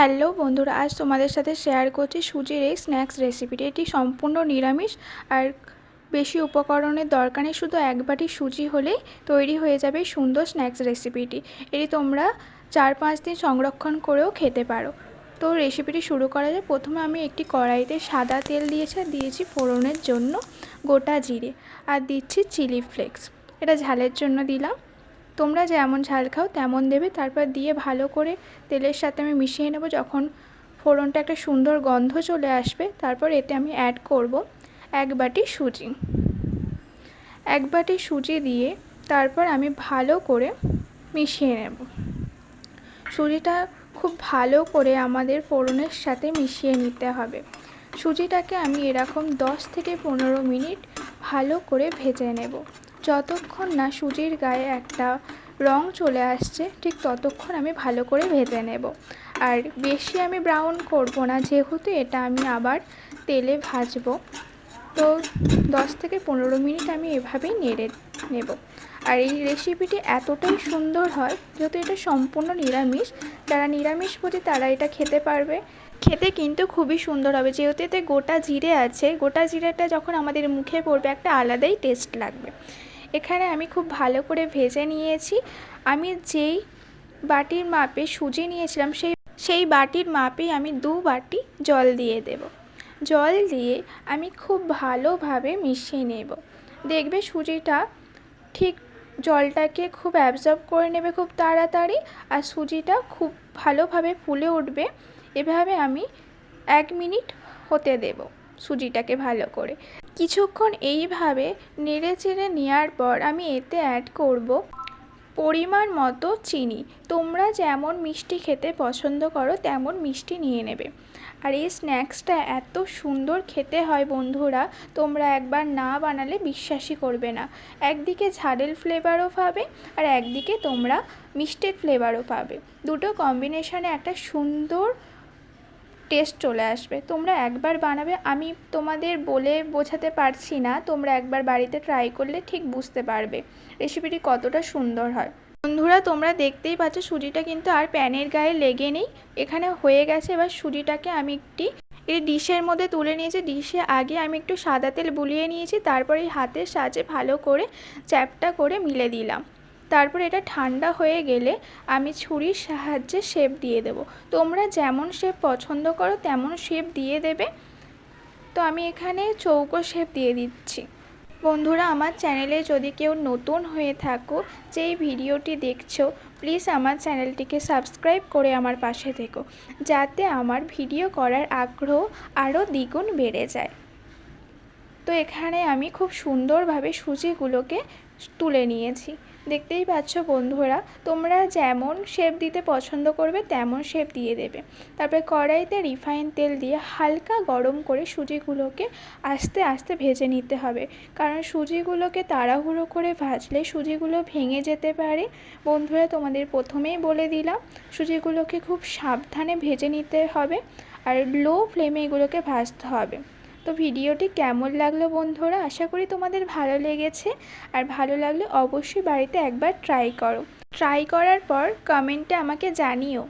Hello বন্ধুরা, আজ তোমাদের সাথে শেয়ার করছি সুজির এই স্ন্যাক্স রেসিপিটি এটি সম্পূর্ণ নিরামিষ আর বেশি উপকরণের দরকার নেই, শুধু এক বাটি সুজি হলেই তৈরি হয়ে যাবে সুন্দর স্ন্যাক্স রেসিপিটি এটি তোমরা চার পাঁচ দিন সংরক্ষণ করেও খেতে পারো। তো রেসিপিটি শুরু করা যায় প্রথমে আমি একটি কড়াইতে সাদা তেল দিয়েছি দিয়েছি ফোড়নের জন্য গোটা জিরে। আর দিচ্ছি চিলি ফ্লেক্স এটা ঝালের জন্য দিলাম। তোমরা যেমন ঝাল খাও, তেমন দেবে। তারপর দিয়ে ভালো করে তেলের সাথে আমি মিশিয়ে নেব। যখন ফোড়নটা একটা সুন্দর গন্ধ চলে আসবে, তারপর এতে আমি অ্যাড করব এক বাটি সুজি। এক বাটি সুজি দিয়ে তারপর আমি ভালো করে মিশিয়ে নেব। সুজিটা খুব ভালো করে আমাদের ফোড়নের সাথে মিশিয়ে নিতে হবে। সুজিটাকে আমি এরকম দশ থেকে পনেরো মিনিট ভালো করে ভেজে নেব। যতক্ষণ না সুজির গায়ে একটা রং চলে আসছে, ঠিক ততক্ষণ আমি ভালো করে ভেজে নেব। আর বেশি আমি ব্রাউন করব না, যেহেতু এটা আমি আবার তেলে ভাজবো। তো দশ থেকে পনেরো মিনিট আমি এভাবেই নেড়ে নেব। আর এই রেসিপিটি এতটাই সুন্দর হয়, যেহেতু এটা সম্পূর্ণ নিরামিষ। যারা নিরামিষপতি তারা এটা খেতে পারবে। খেতে কিন্তু খুবই সুন্দর হবে, যেহেতু এতে গোটা জিরে আছে। গোটা জিরেটা যখন আমাদের মুখে পড়বে, একটা আলাদাই টেস্ট লাগবে। এখানে আমি খুব ভালো করে ভেজে নিয়েছি। আমি যেই বাটির মাপে সুজি নিয়েছিলাম সেই সেই বাটির মাপেই আমি দু বাটি জল দিয়ে দেব। জল দিয়ে আমি খুব ভালোভাবে মিশিয়ে নেব। দেখবে সুজিটা ঠিক জলটাকে খুব অ্যাবজর্ব করে নেবে খুব তাড়াতাড়ি আর সুজিটা খুব ভালোভাবে ফুলে উঠবে। এভাবে আমি এক মিনিট হতে দেব সুজিটাকে ভালো করে। কিছুক্ষণ এইভাবে নেড়ে চেড়ে নেওয়ার পর আমি এতে অ্যাড করব পরিমাণ মতো চিনি। তোমরা যেমন মিষ্টি খেতে পছন্দ করো, তেমন মিষ্টি নিয়ে নেবে। আর এই স্ন্যাক্সটা এত সুন্দর খেতে হয় বন্ধুরা, তোমরা একবার না বানালে বিশ্বাসই করবে না। একদিকে ঝালের ফ্লেভারও পাবে আর একদিকে তোমরা মিষ্টির ফ্লেভারও পাবে। দুটো কম্বিনেশনে একটা সুন্দর টেস্ট চলে আসবে। তোমরা একবার বানাবে, আমি তোমাদের বলে বোঝাতে পারছি না, তোমরা একবার বাড়িতে ট্রাই করলে ঠিক বুঝতে পারবে। রেসিপিটি কতটা সুন্দর হয়। বন্ধুরা, তোমরা দেখতেই পাচ্ছ সুজিটা কিন্তু আর প্যানের গায়ে লেগে নেই। এখানে হয়ে গেছে, এবার সুজিটাকে আমি একটি এই ডিশের মধ্যে তুলে নিয়েছি। ডিশে আগে আমি একটু সাদা তেল বুলিয়ে নিয়েছি, তারপরে হাতের সাহায্যে ভালো করে চ্যাপটা করে মিলে দিলাম। তারপর এটা ঠান্ডা হয়ে গেলে আমি ছুরির সাহায্যে শেপ দিয়ে দেব। তোমরা যেমন শেপ পছন্দ করো, তেমন শেপ দিয়ে দেবে। তো আমি এখানে চৌকো শেপ দিয়ে দিচ্ছি। বন্ধুরা, আমার চ্যানেলে যদি কেউ নতুন হয়ে থাকো, যেই ভিডিওটি দেখছ, প্লিজ আমার চ্যানেলটিকে সাবস্ক্রাইব করে আমার পাশে থেকো, যাতে আমার ভিডিও করার আগ্রহ আরও দ্বিগুণ বেড়ে যায়। তো এখানে আমি খুব সুন্দরভাবে সুজিগুলোকে তুলে নিয়েছি। দেখতেই পাচ্ছ বন্ধুরা, তোমরা যেমন শেপ দিতে পছন্দ করবে তেমন শেপ দিয়ে দেবে। তারপরে কড়াইতে রিফাইন তেল দিয়ে হালকা গরম করে সুজিগুলোকে আস্তে আস্তে ভেজে নিতে হবে। কারণ সুজিগুলোকে তাড়াহুড়ো করে ভাজলে সুজিগুলো ভেঙে যেতে পারে। বন্ধুরা, তোমাদের প্রথমেই বলে দিলাম, সুজিগুলোকে খুব সাবধানে ভেজে নিতে হবে। আর লো ফ্লেমে এগুলোকে ভাজতে হবে। তো ভিডিওটি কেমন লাগল বন্ধুরা? আশা করি তোমাদের ভালো লেগেছে। আর ভালো লাগলে অবশ্যই বাড়িতে একবার ট্রাই করো। ট্রাই করার পর কমেন্টে আমাকে জানিও।